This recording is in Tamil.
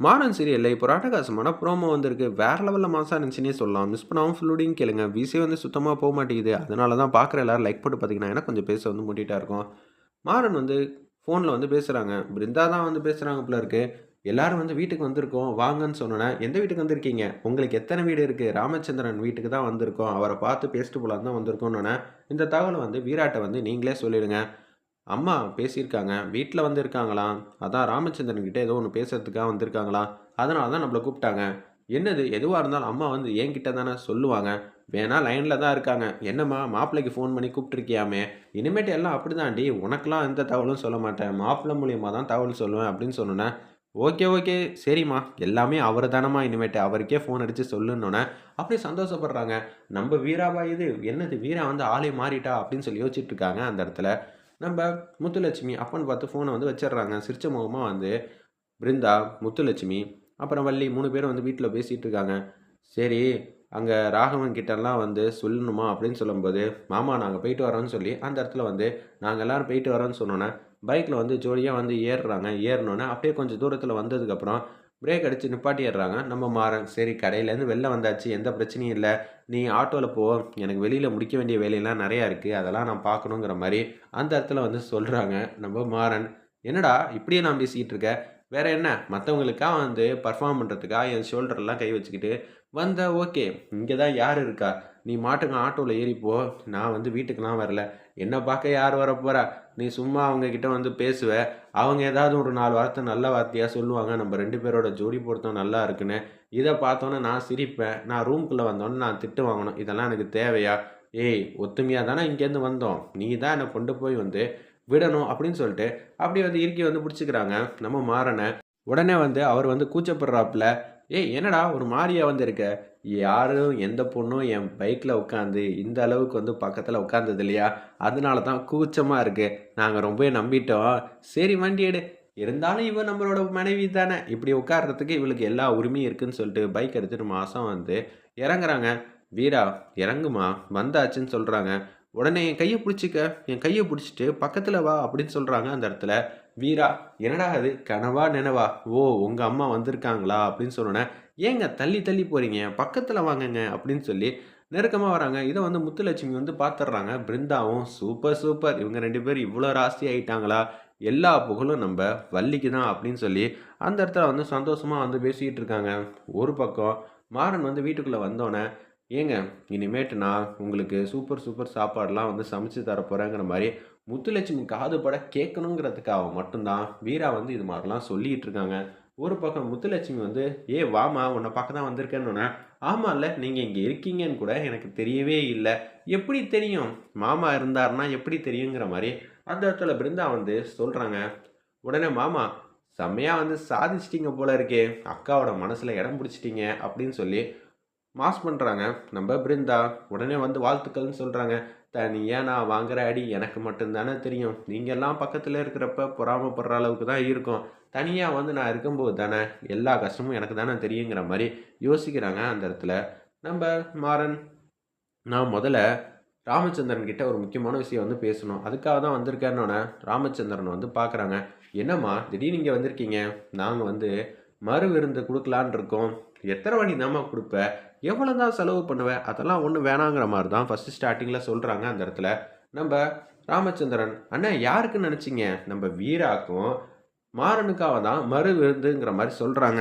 மாறன் சீரியலில் இப்போ ராட்டகாசமான ப்ரோமோ வந்திருக்கு. வேற லெவலில் மாசாக இருந்துச்சுன்னே சொல்லலாம். மிஸ் பண்ணாமல் ஃபுல்லுடையும் கேளுங்க. விசே வந்து சுத்தமாக போக மாட்டேங்குது. அதனால தான் பார்க்குற எல்லாரும் லைக் போட்டு பார்த்தீங்கன்னா எனக்கு கொஞ்சம் பேச வந்து முட்டிட்டா இருக்கும். மாறன் வந்து ஃபோனில் வந்து பேசுகிறாங்க பிருந்தா தான் வந்து பேசுகிறாங்க போல இருக்கு. எல்லாரும் வந்து வீட்டுக்கு வந்திருக்கோம். வாங்கன்னு சொன்னோன்னே எந்த வீட்டுக்கு வந்திருக்கீங்க? உங்களுக்கு எத்தனை வீடு இருக்குது ராமச்சந்திரன் வீட்டுக்கு தான் வந்திருக்கோம். அவரை பார்த்து பேசிட்டு போலான்னு தான் வந்திருக்கோன்னொன்னே இந்த தகவலை வந்து வீராட்டை வந்து நீங்களே சொல்லிடுங்க. அம்மா பேசியிருக்காங்க வீட்டில் வந்து இருக்காங்களாம் அதான் ராமச்சந்திரன் கிட்டே ஏதோ ஒன்று பேசுறதுக்காக வந்திருக்காங்களா? அதனால தான் நம்மளை கூப்பிட்டாங்க. என்னது எதுவாக இருந்தாலும் அம்மா வந்து என்கிட்ட தானே சொல்லுவாங்க. வேணா லைனில் தான் இருக்காங்க. என்னம்மா மாப்பிள்ளைக்கு ஃபோன் பண்ணி கூப்பிட்டுருக்கியாமே? இனிமேட்டு எல்லாம் அப்படி தாண்டி உனக்கெலாம் எந்த தகவலும் சொல்ல மாட்டேன். மாப்பிள்ளை மூலியமாக தான் தகவல் சொல்லுவேன் அப்படின்னு சொன்னோன்னே ஓகே ஓகே. சரிம்மா. எல்லாமே அவர் தானம்மா இனிமேட்டு. அவருக்கே ஃபோன் அடித்து சொல்லுன்னொன்னே அப்படியே சந்தோஷப்படுறாங்க. நம்ம வீராவா இது என்னது வீரா வந்து ஆளே மாறிட்டா? அப்படின்னு சொல்லி யோசிச்சுட்டு இருக்காங்க அந்த இடத்துல. நம்ம முத்துலட்சுமி அப்பன்னு பார்த்து ஃபோனை வந்து வச்சிடுறாங்க. சிரிச்ச முகமாக வந்து பிருந்தா முத்துலட்சுமி அப்புறம் வள்ளி மூணு பேரும் வந்து வீட்டில் பேசிகிட்டு இருக்காங்க. சரி அங்கே ராகவன் கிட்டலாம் வந்து சொல்லணுமா அப்படின்னு சொல்லும்போது மாமா நாங்கள் போயிட்டு வரோன்னு சொல்லி அந்த இடத்துல வந்து நாங்கள் எல்லோரும் போயிட்டு வரோன்னு சொன்னோன்னே பைக்கில் வந்து ஜோடியாக வந்து ஏறுறாங்க. ஏறினோன்னே அப்படியே கொஞ்சம் தூரத்தில் வந்ததுக்கப்புறம் பிரேக் அடித்து நிப்பாட்டிடுறாங்க நம்ம மாறன் சரி கடையிலேருந்து வெளில வந்தாச்சு எந்த பிரச்சனையும் இல்லை. நீ ஆட்டோவில் போ. எனக்கு வெளியில் முடிக்க வேண்டிய வேலையெல்லாம் நிறையா இருக்குது அதெல்லாம் நான் பார்க்கணுங்கிற மாதிரி அந்த இடத்துல வந்து சொல்கிறாங்க நம்ம மாறன். என்னடா இப்படியே நான் பேசிக்கிட்டு இருக்கேன் வேறு என்ன? மற்றவங்களுக்காக வந்து பர்ஃபார்ம் பண்ணுறதுக்காக என் ஷோல்டர்லாம் கை வச்சுக்கிட்டு வந்த ஓகே இங்கே தான் யார் இருக்கா? நீ மாட்டுங்க ஆட்டோவில் ஏறிப்போ நான் வந்து வீட்டுக்கெலாம் வரல. என்னை பார்க்க யார் வர போகிறா நீ சும்மா அவங்க கிட்ட வந்து பேசுவ. அவங்க ஏதாவது ஒரு நாலு வார்த்தை நல்ல வார்த்தையாக சொல்லுவாங்க. நம்ம ரெண்டு பேரோட ஜோடி பொருத்தம் நல்லா இருக்குன்னு. இதை பார்த்தோன்னே நான் சிரிப்பேன். நான் ரூம்குள்ளே வந்தோன்னே நான் திட்டு வாங்கணும். இதெல்லாம் எனக்கு தேவையா? ஏய் ஒத்துமையாக தானே இங்கேருந்து வந்தோம். நீ தான் என்னை கொண்டு போய் வந்து விடணும் அப்படின்னு சொல்லிட்டு அப்படி வந்து இறுக்கி வந்து பிடிச்சிக்கிறாங்க. நம்ம மாறனை. உடனே வந்து அவர் வந்து கூச்சப்படுறாப்புல ஏய் என்னடா ஒரு மாதிரியா வந்து இருக்க யாரும் எந்த பொண்ணும் என் பைக்கில் உட்காந்து இந்த அளவுக்கு வந்து பக்கத்தில் உட்காந்தது இல்லையா? அதனால தான் கூச்சமாக இருக்குது நாங்கள் ரொம்பவே நம்பிட்டோம். சரி வண்டி எடு. இருந்தாலும் இவன் நம்மளோட மனைவி தானே. இப்படி உட்கார்றதுக்கு இவளுக்கு எல்லா உரிமையும் இருக்குன்னு சொல்லிட்டு பைக் எடுத்துகிட்டு மாதம் வந்து இறங்குறாங்க. வீரா இறங்குமா? வந்தாச்சுன்னு சொல்கிறாங்க உடனே என் கையை பிடிச்சிக்க என் கையை பிடிச்சிட்டு பக்கத்தில் வா அப்படின்னு சொல்கிறாங்க அந்த இடத்துல. வீரா என்னடா அது? கனவா நினைவா? ஓ உங்கள் அம்மா வந்திருக்காங்களா? அப்படின்னு சொன்னோன்னே ஏங்க தள்ளி தள்ளி போகிறீங்க பக்கத்தில் வாங்கங்க அப்படின்னு சொல்லி நெருக்கமாக வராங்க. இதை வந்து முத்துலட்சுமி வந்து பார்த்துட்றாங்க பிருந்தாவும் சூப்பர் சூப்பர். இவங்க ரெண்டு பேரும் இவ்வளோ ராசி ஆயிட்டாங்களா? எல்லா புகழும் நம்ம வள்ளிக்கு தான் அப்படின்னு சொல்லி அந்த இடத்துல வந்து சந்தோஷமாக வந்து பேசிக்கிட்டு இருக்காங்க. ஒரு பக்கம் மாறன் வந்து வீட்டுக்குள்ளே வந்தோடனே ஏங்க இனிமேட்டு நான் உங்களுக்கு சூப்பர் சூப்பர் சாப்பாடெலாம் வந்து சமைச்சு தரப்போகிறேங்கிற மாதிரி முத்துலட்சுமி காது பட கேட்கணுங்கிறதுக்காக மட்டும்தான் வீரா வந்து இது மாதிரிலாம் சொல்லிகிட்டு இருக்காங்க ஒரு பக்கம் முத்துலட்சுமி வந்து ஏ வாமா உன்னை பார்க்க தான் வந்திருக்கேன்னு ஆமாம்ல நீங்கள் இங்கே இருக்கீங்கன்னு கூட எனக்கு தெரியவே இல்லை. எப்படி தெரியும்? மாமா இருந்தாருன்னா எப்படி தெரியுங்கிற மாதிரி அந்த இடத்துல பிருந்தா வந்து சொல்கிறாங்க உடனே மாமா செம்மையாக வந்து சாதிச்சிட்டிங்க போல இருக்கே. அக்காவோட மனசில் இடம் பிடிச்சிட்டிங்க அப்படின்னு சொல்லி மாஸ் பண்ணுறாங்க நம்ம பிருந்தா உடனே வந்து வாழ்த்துக்கள்னு சொல்கிறாங்க தனியாக நான் வாங்குற அடி எனக்கு மட்டும்தானே தெரியும். நீங்கள்லாம் பக்கத்தில் இருக்கிறப்ப பொறாமப்படுற அளவுக்கு தான் இருக்கும். தனியாக வந்து நான் இருக்கும்போது தானே எல்லா கஷ்டமும் எனக்கு தானே தெரியுங்கிற மாதிரி யோசிக்கிறாங்க அந்த இடத்துல. நம்ம மாறன் நான் முதல்ல ராமச்சந்திரன் கிட்ட ஒரு முக்கியமான விஷயம் வந்து பேசணும். அதுக்காக தான் வந்திருக்கேன்னொன்னே ராமச்சந்திரன் வந்து பார்க்குறாங்க என்னம்மா திடீர்னு இங்கே வந்திருக்கீங்க? நாங்கள் வந்து மறு விருந்து கொடுக்கலான் இருக்கோம் எத்தனை மணி தாம்மா கொடுப்ப? எவ்வளோ தான் செலவு பண்ணுவேன் அதெல்லாம் ஒன்றும் வேணாங்கிற மாதிரி தான் ஃபஸ்ட்டு ஸ்டார்டிங்கில் சொல்கிறாங்க அந்த இடத்துல. நம்ம ராமச்சந்திரன் அண்ணா யாருக்குன்னு நினச்சிங்க? நம்ம வீராக்கும் மாறனுக்காக தான் மறு விருந்துங்கிற மாதிரி சொல்கிறாங்க